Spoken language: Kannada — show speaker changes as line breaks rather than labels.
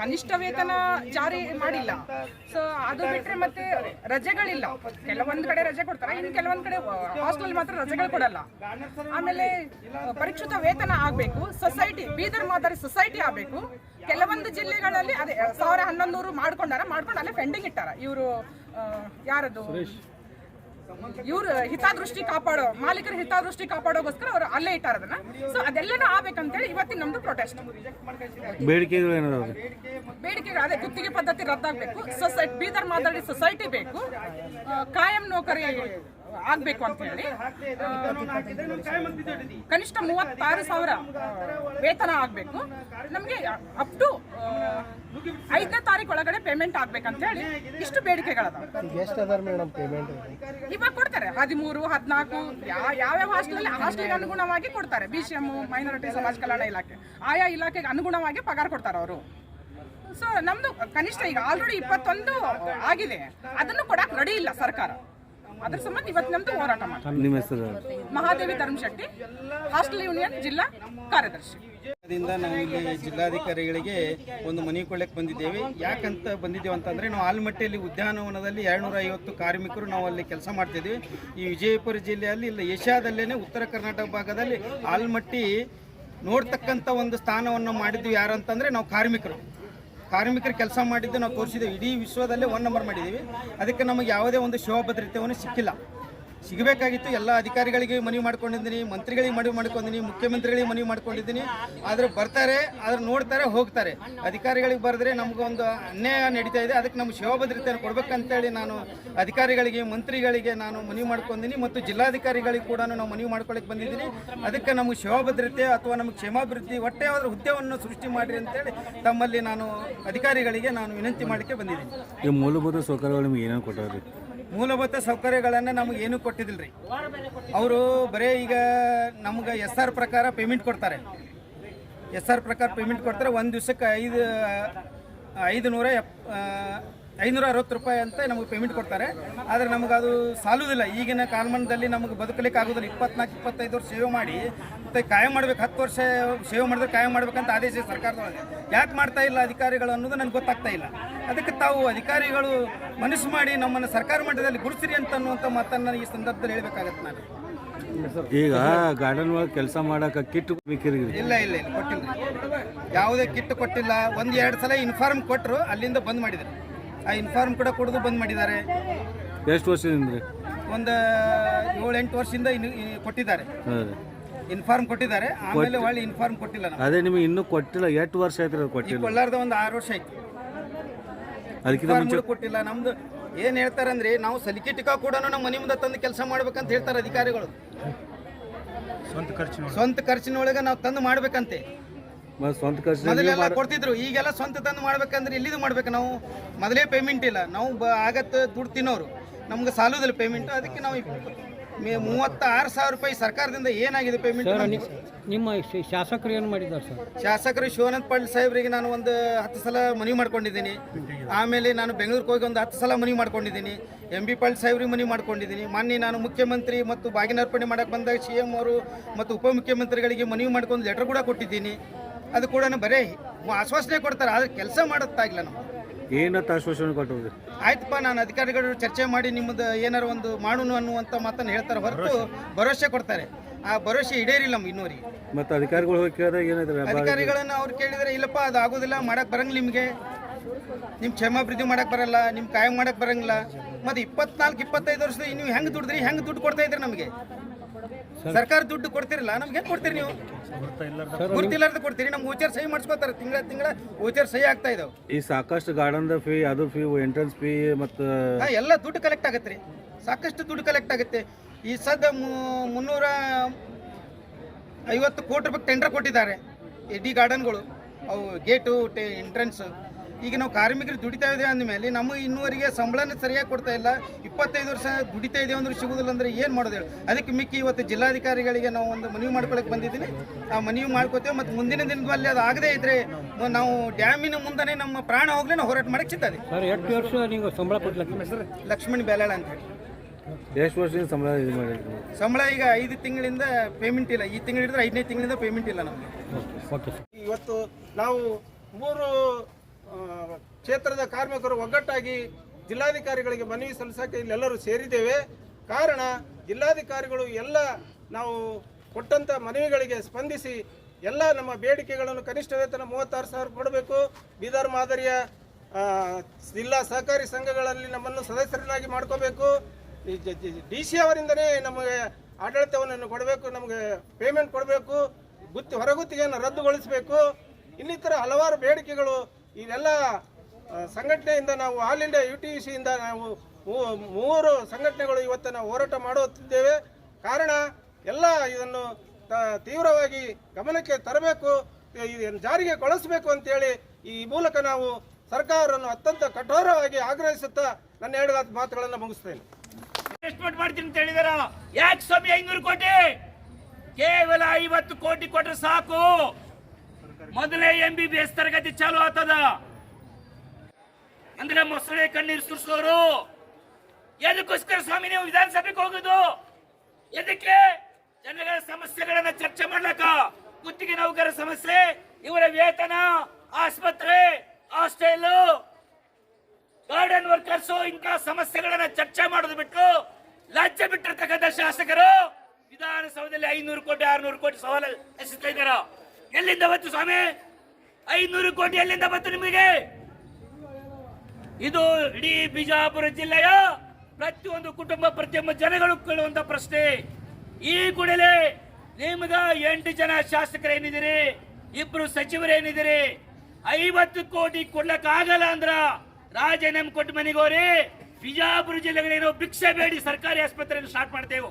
ಕನಿಷ್ಠ ವೇತನ ಜಾರಿ
ಮಾಡಿಲ್ಲ. ಸೊ ಅದು ಬಿಟ್ರೆ ಮತ್ತೆ ರಜೆಗಳಿಲ್ಲ. ಕೆಲವೊಂದು ಕಡೆ ರಜೆ ಕೊಡ್ತಾರೆ, ಇನ್ನು ಕೆಲವೊಂದು ಕಡೆ ಹಾಸ್ಟೆಲ್ ಮಾತ್ರ ರಜೆಗಳು ಕೊಡಲ್ಲ. ಆಮೇಲೆ ಪರಿಷ್ಕೃತ ವೇತನ ಆಗ್ಬೇಕು, ಸೊಸೈಟಿ, ಬೀದರ್ ಮಾದರಿ ಸೊಸೈಟಿ ಆಗಬೇಕು. ಕೆಲವೊಂದು ಜಿಲ್ಲೆಗಳಲ್ಲಿ ಅದೇ ಸಾವಿರ ಹನ್ನೊಂದು ಮಾಡ್ಕೊಂಡಾರ, ಮಾಡ್ಕೊಂಡು ಅಲ್ಲೇ ಪೆಂಡಿಂಗ್ ಇಟ್ಟಾರ. ಇವರು ಯಾರದು? ಇವ್ರ ಹಿತಾದೃಷ್ಟಿ ಕಾಪಾಡೋ ಮಾಲೀಕರ ಹಿತಾದೃಷ್ಟಿ ಕಾಪಾಡೋಗೋಸ್ಕರ ಅವ್ರು ಅಲ್ಲೇ ಇಟ್ಟಾರ ಅದನ್ನ. ಸೊ ಅದೆಲ್ಲನೂ ಆಗ್ಬೇಕಂತೇಳಿ ಇವತ್ತಿನ ನಮ್ದು ಪ್ರೊಟೆಸ್ಟ್
ಬೇಡಿಕೆಗಳು ಏನಾದ್ರು
ಬೇಡಿಕೆಗಳು ಅದೇ ಗುತ್ತಿಗೆ ಪದ್ಧತಿ ರದ್ದಾಗಬೇಕು. ಸೊಸೈಟಿ ಬೀದರ್ ಮಾತಾಡಿ ಸೊಸೈಟಿ ಬೇಕು. ಕಾಯಂ ನೌಕರಿ ಆಗ್ಬೇಕು ಅಂತ ಹೇಳಿ ಕನಿಷ್ಠ ಮೂವತ್ತಾರು ಸಾವಿರ ವೇತನ ಆಗ್ಬೇಕು. ನಮಗೆ ಅಪ್ ಟು ಐದನೇ ತಾರೀಕು ಒಳಗಡೆ ಪೇಮೆಂಟ್ ಆಗ್ಬೇಕಂತ ಹೇಳಿ ಇಷ್ಟು ಬೇಡಿಕೆಗಳದಾವೆ. ಇವಾಗ ಕೊಡ್ತಾರೆ. ಹದಿಮೂರು ಹದಿನಾಲ್ಕು ಯಾವ ಯಾವ್ಯಾವ ಹಾಸ್ಟೆಲ್ ಹಾಸ್ಟೆಲ್ಗೆ ಅನುಗುಣವಾಗಿ ಕೊಡ್ತಾರೆ. ಬಿ ಸಿ ಎಂ ಮೈನಾರಿಟಿ ಸಮಾಜ ಕಲ್ಯಾಣ ಇಲಾಖೆ. ಆಯಾ ಇಲಾಖೆಗೆ ಅನುಗುಣವಾಗಿ ಪಗಾರ ಕೊಡ್ತಾರೆ ಅವರು. ಸೊ ನಮ್ದು ಕನಿಷ್ಠ ಈಗ ಆಲ್ರೆಡಿ ಇಪ್ಪತ್ತೊಂದು ಆಗಿದೆ. ಅದನ್ನು ಕೊಡಕ್ ರೆಡಿ ಇಲ್ಲ ಸರ್ಕಾರ. ಅದ್ರ ಸಂಬಂಧ ಇವತ್ತು ನಮ್ದು ಹೋರಾಟ ಮಾಡ್ತಾರೆ
ನಿಮ್ಮ ಹೆಸರು?
ಮಹಾದೇವಿ ಧರ್ಮಶೆಟ್ಟಿ ಹಾಸ್ಟೆಲ್ ಯೂನಿಯನ್ ಜಿಲ್ಲಾ ಕಾರ್ಯದರ್ಶಿ.
ದಿಂದ ನಾವು ಇಲ್ಲಿ ಜಿಲ್ಲಾಧಿಕಾರಿಗಳಿಗೆ ಒಂದು ಮನವಿ ಕೊಳ್ಳಕ್ಕೆ ಬಂದಿದ್ದೇವೆ. ಯಾಕಂತ ಬಂದಿದ್ದೇವೆ ಅಂತಂದರೆ ನಾವು ಆಲ್ಮಟ್ಟಿಯಲ್ಲಿ ಉದ್ಯಾನವನದಲ್ಲಿ ಎರಡುನೂರ ಐವತ್ತು ಕಾರ್ಮಿಕರು ನಾವು ಅಲ್ಲಿ ಕೆಲಸ ಮಾಡ್ತಿದ್ದೀವಿ. ಈ ವಿಜಯಪುರ ಜಿಲ್ಲೆಯಲ್ಲಿ ಇಲ್ಲ ಏಷ್ಯಾದಲ್ಲೇ ಉತ್ತರ ಕರ್ನಾಟಕ ಭಾಗದಲ್ಲಿ ಆಲ್ಮಟ್ಟಿ ನೋಡ್ತಕ್ಕಂಥ ಒಂದು ಸ್ಥಾನವನ್ನು ಮಾಡಿದ್ವಿ ಯಾರಂತಂದರೆ ನಾವು ಕಾರ್ಮಿಕರು. ಕಾರ್ಮಿಕರು ಕೆಲಸ ಮಾಡಿದ್ದು ನಾವು ತೋರಿಸಿದ್ದೇವೆ. ಇಡೀ ವಿಶ್ವದಲ್ಲೇ ಒನ್ ನಂಬರ್ ಮಾಡಿದ್ದೀವಿ. ಅದಕ್ಕೆ ನಮಗೆ ಯಾವುದೇ ಒಂದು ಶಿವ ಭದ್ರತೆಯನ್ನು ಸಿಕ್ಕಿಲ್ಲ. ಸಿಗಬೇಕಾಗಿತ್ತು. ಎಲ್ಲ ಅಧಿಕಾರಿಗಳಿಗೆ ಮನವಿ ಮಾಡ್ಕೊಂಡಿದ್ದೀನಿ, ಮಂತ್ರಿಗಳಿಗೆ ಮನವಿ ಮಾಡ್ಕೊಂಡಿದ್ದೀನಿ, ಮುಖ್ಯಮಂತ್ರಿಗಳಿಗೆ ಮನವಿ ಮಾಡ್ಕೊಂಡಿದ್ದೀನಿ. ಆದರೆ ಬರ್ತಾರೆ, ಆದ್ರೆ ನೋಡ್ತಾರೆ, ಹೋಗ್ತಾರೆ. ಅಧಿಕಾರಿಗಳಿಗೆ ಬರೆದ್ರೆ ನಮಗೊಂದು ಅನ್ಯಾಯ ನಡೀತಾ ಇದೆ. ಅದಕ್ಕೆ ನಮ್ಮ ಶಿವಭದ್ರತೆಯನ್ನು ಕೊಡ್ಬೇಕಂತೇಳಿ ನಾನು ಅಧಿಕಾರಿಗಳಿಗೆ, ಮಂತ್ರಿಗಳಿಗೆ ನಾನು ಮನವಿ ಮಾಡ್ಕೊಂಡಿದ್ದೀನಿ ಮತ್ತು ಜಿಲ್ಲಾಧಿಕಾರಿಗಳಿಗೆ ಕೂಡ ನಾವು ಮನವಿ ಮಾಡ್ಕೊಳ್ಳಿಕ್ಕೆ ಬಂದಿದ್ದೀನಿ. ಅದಕ್ಕೆ ನಮಗೆ ಸೇವಾ ಭದ್ರತೆ ಅಥವಾ ನಮಗೆ ಕ್ಷೇಮಾಭಿವೃದ್ಧಿ ಒಟ್ಟೆ ಆದರೂ ಹುದ್ದೆಯನ್ನು ಸೃಷ್ಟಿ ಮಾಡಿರಿ ಅಂತೇಳಿ ತಮ್ಮಲ್ಲಿ ನಾನು ಅಧಿಕಾರಿಗಳಿಗೆ ನಾನು ವಿನಂತಿ ಮಾಡಲಿಕ್ಕೆ ಬಂದಿದ್ದೀನಿ.
ಈ ಮೂಲಭೂತ ಸೌಕರ್ಯಗಳು ನಿಮಗೆ ಏನೇನು ಕೊಟ್ಟಾರಿ
ಮೂಲಭೂತ ಸೌಕರ್ಯಗಳನ್ನು ನಮಗೆ ಏನು ಕೊಟ್ಟಿದ್ದಿಲ್ಲ ರೀ ಅವರು ಬರೀ ಈಗ ನಮ್ಗೆ ಎಸ್ ಆರ್ ಪ್ರಕಾರ ಪೇಮೆಂಟ್ ಕೊಡ್ತಾರೆ. ಎಸ್ ಆರ್ ಪ್ರಕಾರ ಪೇಮೆಂಟ್ ಕೊಡ್ತಾರೆ, ಒಂದು ದಿವಸಕ್ಕೆ ಐದು ಐದು ನೂರ ಎಪ್ ಐನೂರ ಅರವತ್ತು ರೂಪಾಯಿ ಅಂತ ನಮಗೆ ಪೇಮೆಂಟ್ ಕೊಡ್ತಾರೆ. ಆದರೆ ನಮಗೆ ಅದು ಸಾಲುವುದಿಲ್ಲ ಈಗಿನ ಕಾಲಮಾನದಲ್ಲಿ ನಮಗೆ ಬದುಕಲಿಕ್ಕೆ ಆಗೋದಿಲ್ಲ ಇಪ್ಪತ್ನಾಲ್ಕು, ಇಪ್ಪತ್ತೈದು ವರ್ಷ ಸೇವೆ ಮಾಡಿ, ಮತ್ತು ಕಾಯಂ ಮಾಡ್ಬೇಕು, ಹತ್ತು ವರ್ಷ ಸೇವೆ ಮಾಡಿದ್ರೆ ಕಾಯಂ ಮಾಡ್ಬೇಕಂತ ಆದೇಶ ಸರ್ಕಾರದೊಳಗೆ. ಯಾಕೆ ಮಾಡ್ತಾ ಇಲ್ಲ ಅಧಿಕಾರಿಗಳು ಅನ್ನೋದು ನನಗೆ ಗೊತ್ತಾಗ್ತಾ ಇಲ್ಲ. ಅದಕ್ಕೆ ತಾವು ಅಧಿಕಾರಿಗಳು ಮನಸ್ಸು ಮಾಡಿ ನಮ್ಮನ್ನು ಸರ್ಕಾರ ಮಟ್ಟದಲ್ಲಿ ಗುರುಸಿರಿ ಅಂತ ಅನ್ನುವಂಥ ಮಾತನ್ನು ಈ ಸಂದರ್ಭದಲ್ಲಿ ಹೇಳಬೇಕಾಗತ್ತೆ ನಾನು.
ಈಗ ಗಾರ್ಡನ್ ಒಳಗೆ ಕೆಲಸ ಮಾಡಕ್ಕೆ ಕಿಟ್
ಇಲ್ಲ ಇಲ್ಲ ಇಲ್ಲ ಕೊಟ್ಟಿಲ್ಲ. ಯಾವುದೇ ಕಿಟ್ ಕೊಟ್ಟಿಲ್ಲ. ಒಂದು ಎರಡು ಸಲ ಇನ್ಫಾರ್ಮ್ ಕೊಟ್ಟರು ಅಲ್ಲಿಂದ ಬಂದ್ ಮಾಡಿದ್ದಾರೆ ಆ ಇನ್ಫಾರ್ಮ್ ಕೂಡ ಕೊಡೋದು ಬಂದ್ ಮಾಡಿದ್ದಾರೆ.
ಎಷ್ಟು ವರ್ಷದಿಂದ ರೀ?
ಒಂದು ಏಳೆಂಟು ವರ್ಷದಿಂದ ಕೊಟ್ಟಿದ್ದಾರೆ. ಇನ್ಫಾರ್ಮ್ ಕೊಟ್ಟಿದ್ದಾರೆ. ಆಮೇಲೆ ಒಳ್ಳೆ ಇನ್ಫಾರ್ಮ್ ಕೊಟ್ಟಿಲ್ಲ
ಅದೇ ನಿಮಗೆ ಇನ್ನೂ ಕೊಟ್ಟಿಲ್ಲ. ಎಷ್ಟು ವರ್ಷ ಆಯ್ತು ಕೊಟ್ಟಿಲ್ಲ?
ಒಂದು ಆರು ವರ್ಷ ಆಯ್ತು.
ಅದಕ್ಕಿಂತ ಮುಂಚೆ
ಕೊಟ್ಟಿಲ್ಲ ನಮ್ದು ಏನ್ ಹೇಳ್ತಾರಂದ್ರೆ ನಾವು ಸಲಿಕೆ ಟಿಕಾ ಕೂಡ ನಮ್ಮ ಮನೆ ಮುಂದೆ ತಂದು ಕೆಲಸ ಮಾಡ್ಬೇಕಂತ ಹೇಳ್ತಾರೆ ಅಧಿಕಾರಿಗಳು. ಸ್ವಂತ ಖರ್ಚಿನೊಳಗೆ. ನಾವು ತಂದು ಮಾಡ್ಬೇಕಂತೆ.
ಸ್ವಂತ ಖರ್ಚು
ಮೊದಲೆಲ್ಲ ಕೊಡ್ತಿದ್ರು. ಈಗೆಲ್ಲ ಸ್ವಂತ ತಂದು ಮಾಡ್ಬೇಕಂದ್ರೆ ಎಲ್ಲಿದು ಮಾಡ್ಬೇಕು. ನಾವು ಮೊದಲೇ ಪೇಮೆಂಟ್ ಇಲ್ಲ. ನಾವು ಬ ಆಗತ್ತೆ ದುಡ್ಡು ತಿನ್ನೋರು. ನಮ್ಗೆ ಸಾಲುದಿಲ್ಲ ಪೇಮೆಂಟ್ ಅದಕ್ಕೆ ನಾವು ಮೇ- ಮೂವತ್ತಾರು ಸಾವಿರ ರೂಪಾಯಿ ಸರ್ಕಾರದಿಂದ ಏನಾಗಿದೆ ಪೇಮೆಂಟ್
ನಿಮ್ಮ ಶ- ಶಾಸಕರು ಏನು ಮಾಡಿದ್ದಾರೆ ಸರ್?
ಶಾಸಕರು ಶಿವಾನಂದ ಪಾಟೀಲ್ ಸಾಹೇಬ್ರಿಗೆ ನಾನು ಒಂದು ಹತ್ತು ಸಲ ಮನವಿ ಮಾಡ್ಕೊಂಡಿದ್ದೀನಿ. ಆಮೇಲೆ ನಾನು ಬೆಂಗಳೂರಿಗೆ ಹೋಗಿ ಒಂದು ಹತ್ತು ಸಲ ಮನವಿ ಮಾಡ್ಕೊಂಡಿದ್ದೀನಿ. ಎಂ ಬಿ ಪಾಟೀಲ್ ಸಾಹೇಬ್ರಿಗೆ ಮನವಿ ಮಾಡ್ಕೊಂಡಿದ್ದೀನಿ. ಮೊನ್ನೆ ನಾನು ಮುಖ್ಯಮಂತ್ರಿ ಮತ್ತು ಬಾಗಿನಾರ್ಪಣೆ ಮಾಡಕ್ಕೆ ಬಂದಾಗ ಸಿ ಎಂ ಅವರು ಮತ್ತು ಉಪಮುಖ್ಯಮಂತ್ರಿಗಳಿಗೆ ಮನವಿ ಮಾಡ್ಕೊಂಡು ಲೆಟರ್ ಕೂಡ ಕೊಟ್ಟಿದ್ದೀನಿ. ಅದು ಕೂಡ ಬರೇ ಆಶ್ವಾಸನೆ ಕೊಡ್ತಾರೆ. ಆದರೆ ಕೆಲಸ ಮಾಡುತ್ತಾಗಿಲ್ಲ ನಾವು
ಏನಂತ ಆಶ್ವಾಸನೆ ಕೊಟ್ಟವ್ರಿ?
ಆಯ್ತಪ್ಪ ನಾನು ಅಧಿಕಾರಿಗಳು ಚರ್ಚೆ ಮಾಡಿ ನಿಮ್ಮದು ಏನಾರು ಒಂದು ಮಾಡೋಣ ಅನ್ನುವಂಥ ಮಾತನ್ನು ಹೇಳ್ತಾರೆ ಹೊರತು ಭರವಸೆ ಕೊಡ್ತಾರೆ. ಆ ಭರವಸೆ ಈಡೇರಿಲ್ಲ ನಮ್ಮ ಇನ್ನೂರಿಗೆ.
ಮತ್ತೆ ಅಧಿಕಾರಿಗಳು ಹೋಗಿ ಕೇಳಿದಾಗ ಏನಾಯ್ತು
ಅಧಿಕಾರಿಗಳನ್ನ ಅವ್ರು ಕೇಳಿದ್ರೆ ಇಲ್ಲಪ್ಪ ಅದು ಆಗೋದಿಲ್ಲ ಮಾಡಕ್ ಬರಂಗಿಲ್ಲ ನಿಮಗೆ. ನಿಮ್ಮ ಕ್ಷಮಾಭಿವೃದ್ಧಿ ಮಾಡಕ್ಕೆ ಬರಲ್ಲ ನಿಮ್ಮ ಕಾಯಂ ಮಾಡಕ್ಕೆ ಬರಂಗಿಲ್ಲ. ಮತ್ತೆ ಇಪ್ಪತ್ನಾಲ್ಕು ಇಪ್ಪತ್ತೈದು ವರ್ಷದ ನೀವು ಹೆಂಗ್ ದುಡ್ದ್ರಿ ಹೆಂಗ್ ದುಡ್ಡು ಕೊಡ್ತಾ ಇದ್ರಿ ನಮಗೆ? ಸರ್ಕಾರ ದುಡ್ಡು ಕೊಡ್ತಿರಲ್ಲ ನಮ್ಗೆ ಹೆಂಗ್ ಕೊಡ್ತೀರಿ ನೀವು? ಗುರ್ತಿಲ್ಲಾರ್ದ ಕೊಡ್ತೀರಿ. ನಮ್ಗೆ ಓಚರ್ ಸಹಿ ಮಾಡಿಸ್ಕೋತಾರೆ ತಿಂಗಳ ತಿಂಗಳ ಓಚರ್ ಸಹಿ ಆಗ್ತಾ ಇದಾವೆ.
ಈ ಸಾಕಷ್ಟು ಗಾರ್ಡನ್ ಫೀ ಅದು ಫೀ ಎಂಟ್ರೆನ್ಸ್ ಫೀ ಮತ್ತು
ಹಾ, ಎಲ್ಲ ದುಡ್ಡು ಕಲೆಕ್ಟ್ ಆಗತ್ತೆ ರೀ. ಸಾಕಷ್ಟು ದುಡ್ಡು ಕಲೆಕ್ಟ್ ಆಗುತ್ತೆ. ಈ ಸದ್ಯ ಮು- ಮುನ್ನೂರ ಐವತ್ತು ಕೋಟಿ ರೂಪಾಯಿ ಟೆಂಡರ್ ಕೊಟ್ಟಿದ್ದಾರೆ ಡಿ ಗಾರ್ಡನ್ಗಳು ಅವು ಗೇಟು ಟೆ ಎಂಟ್ರೆನ್ಸ್ ಈಗ ನಾವು ಕಾರ್ಮಿಕರು ದುಡಿತಾ ಇದ್ದೇವೆ ಅಂದಮೇಲೆ ನಮ್ಮ ಇನ್ನೂವರೆಗೆ ಸಂಬಳನ ಸರಿಯಾಗಿ ಕೊಡ್ತಾ ಇಲ್ಲ. ಇಪ್ಪತ್ತೈದು ವರ್ಷ ದುಡಿತಾ ಇದ್ದೇವೆ ಅಂದ್ರೆ ಸಿಗುದಿಲ್ಲ ಅಂದ್ರೆ ಏನು ಮಾಡೋದು ಹೇಳಿ? ಅದಕ್ಕೆ ಮಿಕ್ಕಿ ಇವತ್ತು ಜಿಲ್ಲಾಧಿಕಾರಿಗಳಿಗೆ ನಾವು ಒಂದು ಮನವಿ ಮಾಡ್ಕೊಳಕ್ಕೆ ಬಂದಿದ್ದೀನಿ. ಆ ಮನವಿ ಮಾಡ್ಕೋತೇವೆ ಮತ್ತು ಮುಂದಿನ ದಿನದಲ್ಲಿ ಅದು ಆಗದೇ ಇದ್ರೆ ನಾವು ಡ್ಯಾಮಿನ ಮುಂದನೆ ನಮ್ಮ ಪ್ರಾಣ ಹೋಗ್ಲಿ ನಾವು ಹೋರಾಟ ಮಾಡಕ್ಕೆ ಸಿಗ್ತದೆ.
ಸರ್ ಎಷ್ಟು ವರ್ಷ ನೀವು ಸಂಬಳ
ಲಕ್ಷ್ಮಣ್ ಬೇಲಾಳ ಅಂತ ಹೇಳಿ.
ಎಷ್ಟು ವರ್ಷದಿಂದ ಸಂಬಳ ಇದು ಮಾಡಿದ್ರಿ
ಸಂಬಳ ಈಗ ಐದು ತಿಂಗಳಿಂದ ಪೇಮೆಂಟ್ ಇಲ್ಲ. ಈ ತಿಂಗಳು ಹಿಡಿದ್ರೆ ಐದನೇ ತಿಂಗಳಿಂದ ಪೇಮೆಂಟ್ ಇಲ್ಲ ನಮಗೆ.
ಇವತ್ತು ನಾವು ಮೂರು ಕ್ಷೇತ್ರದ ಕಾರ್ಮಿಕರು ಒಗ್ಗಟ್ಟಾಗಿ ಜಿಲ್ಲಾಧಿಕಾರಿಗಳಿಗೆ ಮನವಿ ಸಲ್ಲಿಸಕ್ಕೆ ಇಲ್ಲೆಲ್ಲರೂ ಸೇರಿದ್ದೇವೆ. ಕಾರಣ ಜಿಲ್ಲಾಧಿಕಾರಿಗಳು ಎಲ್ಲ ನಾವು ಕೊಟ್ಟಂತ ಮನವಿಗಳಿಗೆ ಸ್ಪಂದಿಸಿ ಎಲ್ಲ ನಮ್ಮ ಬೇಡಿಕೆಗಳನ್ನು ಕನಿಷ್ಠ ವೇತನ ಮೂವತ್ತಾರು ಸಾವಿರ ಕೊಡಬೇಕು. ಬೀದರ್ ಮಾದರಿಯ ಜಿಲ್ಲಾ ಸಹಕಾರಿ ಸಂಘಗಳಲ್ಲಿ ನಮ್ಮನ್ನು ಸದಸ್ಯರನ್ನಾಗಿ ಮಾಡ್ಕೋಬೇಕು. ಡಿ ಸಿ ಅವರಿಂದನೇ ನಮಗೆ ಆಡಳಿತವನ್ನು ಕೊಡಬೇಕು, ನಮಗೆ ಪೇಮೆಂಟ್ ಕೊಡಬೇಕು, ಗುತ್ತಿ ಹೊರಗುತ್ತಿಗೆಯನ್ನು ರದ್ದುಗೊಳಿಸಬೇಕು. ಇನ್ನಿತರ ಹಲವಾರು ಬೇಡಿಕೆಗಳು ಇವೆಲ್ಲ ಆ, ಸಂಘಟನೆಯಿಂದ ನಾವು ಆಲ್ ಇಂಡಿಯಾ ಯು ಟಿ ಸಿಯಿಂದ ನಾವು ಮೂರು ಸಂಘಟನೆಗಳು ಇವತ್ತು ನಾವು ಹೋರಾಟ ಮಾಡುತ್ತಿದ್ದೇವೆ. ಕಾರಣ ಎಲ್ಲ ಇದನ್ನು ತೀವ್ರವಾಗಿ ಗಮನಕ್ಕೆ ತರಬೇಕು ಇದನ್ನು ಜಾರಿಗೆ ಕೊಳಿಸಬೇಕು ಅಂತೇಳಿ ಈ ಮೂಲಕ ನಾವು ಸರ್ಕಾರವನ್ನು ಅತ್ಯಂತ ಕಠೋರವಾಗಿ ಆಗ್ರಹಿಸುತ್ತಾ ನನ್ನ ಎರಡು ಮಾತುಗಳನ್ನು ಮುಗಿಸ್ತೇನೆ.
ಇನ್ವೆಸ್ಟ್ಮೆಂಟ್ ಮಾಡ್ತೀನಿ ಅಂತ ಹೇಳಿದಾರ? ಯಾಕೆ ಸ್ವಾಮಿ ಐನೂರು ಕೋಟಿ? ಕೇವಲ ಐವತ್ತು ಕೋಟಿ ಕೊಟ್ಟರೆ ಸಾಕು. ಮೊದಲೇ ಎಂ ಬಿ ಬಿ ಎಸ್ ತರಗತಿ ಚಾಲು ಆತದ ಅಂದ್ರೆ ಮೊಸಳೆ ಕಣ್ಣೀರು ಸುರಿಸೋರು? ಎದಕ್ಕೋಸ್ಕರ ಸ್ವಾಮಿ ನೀವು ವಿಧಾನಸಭೆಗೆ ಹೋಗುದು? ಎದಕ್ಕೆ? ಜನಗಳ ಸಮಸ್ಯೆಗಳನ್ನ ಚರ್ಚೆ ಮಾಡ್ಲಕ್ಕ? ಗುತ್ತಿಗೆ ನೌಕರ ಸಮಸ್ಯೆ, ಇವರ ವೇತನ, ಆಸ್ಪತ್ರೆ, ಹಾಸ್ಟೆಲ್. ಗಾರ್ಡನ್ ವರ್ಕರ್ಸ್ ಇಂಥ ಸಮಸ್ಯೆಗಳನ್ನ ಚರ್ಚೆ ಮಾಡೋದು ಬಿಟ್ಟು ಲಜ್ಜೆ ಬಿಟ್ಟಿರ್ತಕ್ಕಂಥ ಶಾಸಕರು ವಿಧಾನಸೌಧದಲ್ಲಿ ಐನೂರು ಕೋಟಿ, ಆರ್ನೂರು ಕೋಟಿ ಸವಾಲು ಎಸಿತಾ ಇದ್ದಾರ? ಎಲ್ಲಿಂದ ಬಂತು ಸ್ವಾಮಿ? ಐನೂರು ಕೋಟಿ ಎಲ್ಲಿಂದ ಬಂತು ನಿಮಗೆ? ಇದು ಇಡೀ ಬಿಜಾಪುರ ಜಿಲ್ಲೆಯ ಪ್ರತಿಯೊಂದು ಕುಟುಂಬ ಪ್ರತಿಯೊಬ್ಬ ಜನಗಳು ಕೇಳುವಂತ ಪ್ರಶ್ನೆ. ಈ ಕೂಡಲೇ ನಿಮ್ಗ ಎಂಟು ಜನ ಶಾಸಕರೇನಿದ್ದೀರಿ ಇಬ್ರು ಸಚಿವರೇನಿದ್ದೀರಿ ಐವತ್ತು ಕೋಟಿ ಕೊಡ್ಲಕ್ ಆಗಲ್ಲ ಅಂದ್ರ ರಾಜೀನಾಮೆ ಕೊಟ್ಟು ಮನೆಗೋರಿ, ಬಿಜಾಪುರ ಜಿಲ್ಲೆಗಳೇನೋ ಭಿಕ್ಷೆ ಬೇಡಿ ಸರ್ಕಾರಿ ಆಸ್ಪತ್ರೆಯನ್ನು ಸ್ಟಾರ್ಟ್ ಮಾಡ್ತೇವೆ.